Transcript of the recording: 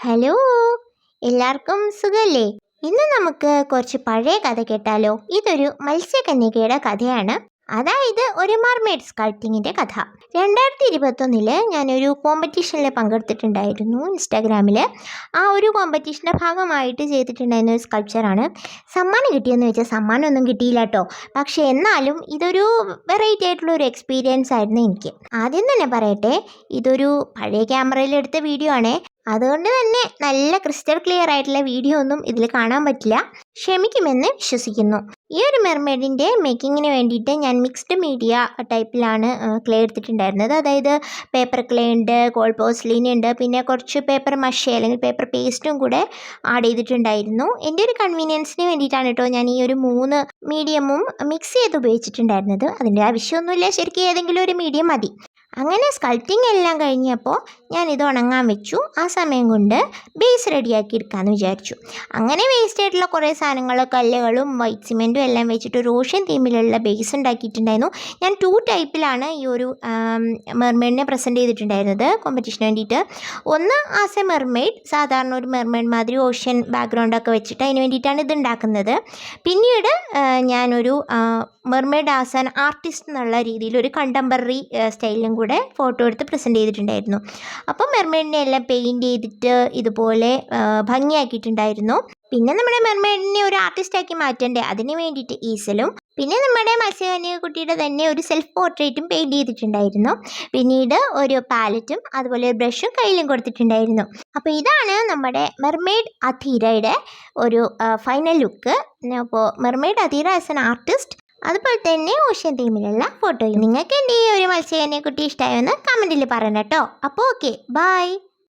Hello എല്ലാവർക്കും സുഖല്ലേ? ഇന്ന് നമുക്ക് കുറച്ച് പഴയ കഥ കേട്ടാലോ? ഇതൊരു മത്സ്യകന്യകയുടെ കഥയാണ്. അതായത് ഒരു മർമേഡ് സ്കൾട്ടിങ്ങിന്റെ കഥ. രണ്ടായിരത്തി ഇരുപത്തൊന്നിൽ ഞാനൊരു കോമ്പറ്റീഷനിൽ പങ്കെടുത്തിട്ടുണ്ടായിരുന്നു ഇൻസ്റ്റാഗ്രാമിൽ ആ ഒരു കോമ്പറ്റീഷന്റെ ഭാഗമായിട്ട് ചെയ്തിട്ടുണ്ടായിരുന്ന ഒരു സ്കൾപ്ചറാണ് സമ്മാനം കിട്ടിയെന്ന് വെച്ചാൽ സമ്മാനമൊന്നും കിട്ടിയില്ല കേട്ടോ പക്ഷേ എന്നാലും ഇതൊരു വെറൈറ്റി ആയിട്ടുള്ള ഒരു എക്സ്പീരിയൻസ് ആയിരുന്നു എനിക്ക്. ആദ്യം തന്നെ പറയട്ടെ ഇതൊരു പഴയ ക്യാമറയിൽ എടുത്ത വീഡിയോ ആണേ. അതുകൊണ്ട് തന്നെ നല്ല ക്രിസ്റ്റൽ ക്ലിയർ ആയിട്ടുള്ള വീഡിയോ ഒന്നും ഇതിൽ കാണാൻ പറ്റില്ല. ക്ഷമിക്കുമെന്ന് വിശ്വസിക്കുന്നു. ഈ ഒരു മെർമെയ്ഡിന്റെ മേക്കിങ്ങിന് വേണ്ടിയിട്ട് ഞാൻ മിക്സ്ഡ് മീഡിയ ടൈപ്പിലാണ് ക്ലേ എടുത്തിട്ടുണ്ടായിരുന്നത്. അതായത് പേപ്പർ ക്ലേ ഉണ്ട് കോൾ പോസ്ലിൻ ഉണ്ട് പിന്നെ കുറച്ച് പേപ്പർ മഷ അല്ലെങ്കിൽ പേപ്പർ പേസ്റ്റും കൂടെ ആഡ് ചെയ്തിട്ടുണ്ടായിരുന്നു. എന്റെ ഒരു കൺവീനിയൻസിന് വേണ്ടിയിട്ടാണ് കേട്ടോ ഞാൻ ഈ ഒരു മൂന്ന് മീഡിയമും മിക്സ് ചെയ്ത് ഉപയോഗിച്ചിട്ടുണ്ടായിരുന്നത്. അതിന്റെ ആവശ്യമൊന്നുമില്ല. ശരിക്കും ഏതെങ്കിലും ഒരു മീഡിയം മതി. അങ്ങനെ സ്കൾപ്റ്റിംഗ് എല്ലാം കഴിഞ്ഞപ്പോൾ ഞാൻ ഇത് ഉണങ്ങാൻ വെച്ചു. ആ സമയം കൊണ്ട് ബേസ് റെഡിയാക്കി എടുക്കാമെന്ന് വിചാരിച്ചു. അങ്ങനെ വേസ്റ്റ് ആയിട്ടുള്ള കുറേ സാധനങ്ങൾ കല്ലുകളും വൈറ്റ് സിമെന്റും എല്ലാം വെച്ചിട്ട് ഒരു ഓഷ്യൻ തീമിലുള്ള ബേസ് ഉണ്ടാക്കിയിട്ടുണ്ടായിരുന്നു. ഞാൻ ടു ടൈപ്പിലാണ് ഈ ഒരു മെർമെയ്ഡിനെ പ്രസന്റ് ചെയ്തിട്ടുണ്ടായിരുന്നത് കോമ്പറ്റീഷന് വേണ്ടിയിട്ട്. ഒന്ന് ആസ് എ മെർമെയ്ഡ് സാധാരണ ഒരു മെർമെയ്ഡ് മാതിരി ഓഷ്യൻ ബാക്ക്ഗ്രൗണ്ടൊക്കെ വെച്ചിട്ട് അതിന് വേണ്ടിയിട്ടാണ് ഇത് ഉണ്ടാക്കുന്നത്. പിന്നീട് ഞാനൊരു മെർമെയ്ഡ് ആസ് ആൻ ആർട്ടിസ്റ്റ് എന്നുള്ള രീതിയിൽ ഒരു കണ്ടംപററി സ്റ്റൈലിലും കൂടെ ഫോട്ടോ എടുത്ത് പ്രസന്റ് ചെയ്തിട്ടുണ്ടായിരുന്നു. അപ്പോൾ മെർമെയ്ഡിനെ എല്ലാം പെയിന്റ് ചെയ്തിട്ട് ഇതുപോലെ ഭംഗിയാക്കിയിട്ടുണ്ടായിരുന്നു. പിന്നെ നമ്മുടെ മെർമെയ്ഡിനെ ഒരു ആർട്ടിസ്റ്റാക്കി മാറ്റണ്ടേ? അതിന് വേണ്ടിയിട്ട് ഈസലും പിന്നെ നമ്മുടെ മത്സ്യകന്യ കുട്ടിയുടെ തന്നെ ഒരു സെൽഫ് പോർട്രേറ്റും പെയിന്റ് ചെയ്തിട്ടുണ്ടായിരുന്നു. പിന്നീട് ഒരു പാലറ്റും അതുപോലെ ഒരു ബ്രഷും കയ്യിലും കൊടുത്തിട്ടുണ്ടായിരുന്നു. അപ്പോൾ ഇതാണ് നമ്മുടെ മെർമെയ്ഡ് അധീരയുടെ ഒരു ഫൈനൽ ലുക്ക് അപ്പോൾ mermaid Adheera as an artist അതുപോലെ തന്നെ ഓഷ്യൻ തീമിലുള്ള ഫോട്ടോയും. നിങ്ങൾക്ക് എന്റെ ഈ ഒരു മത്സ്യകനെ കുട്ടി ഇഷ്ടമായെന്ന് കമന്റിൽ പറയണം കേട്ടോ. അപ്പോൾ ഓക്കെ ബൈ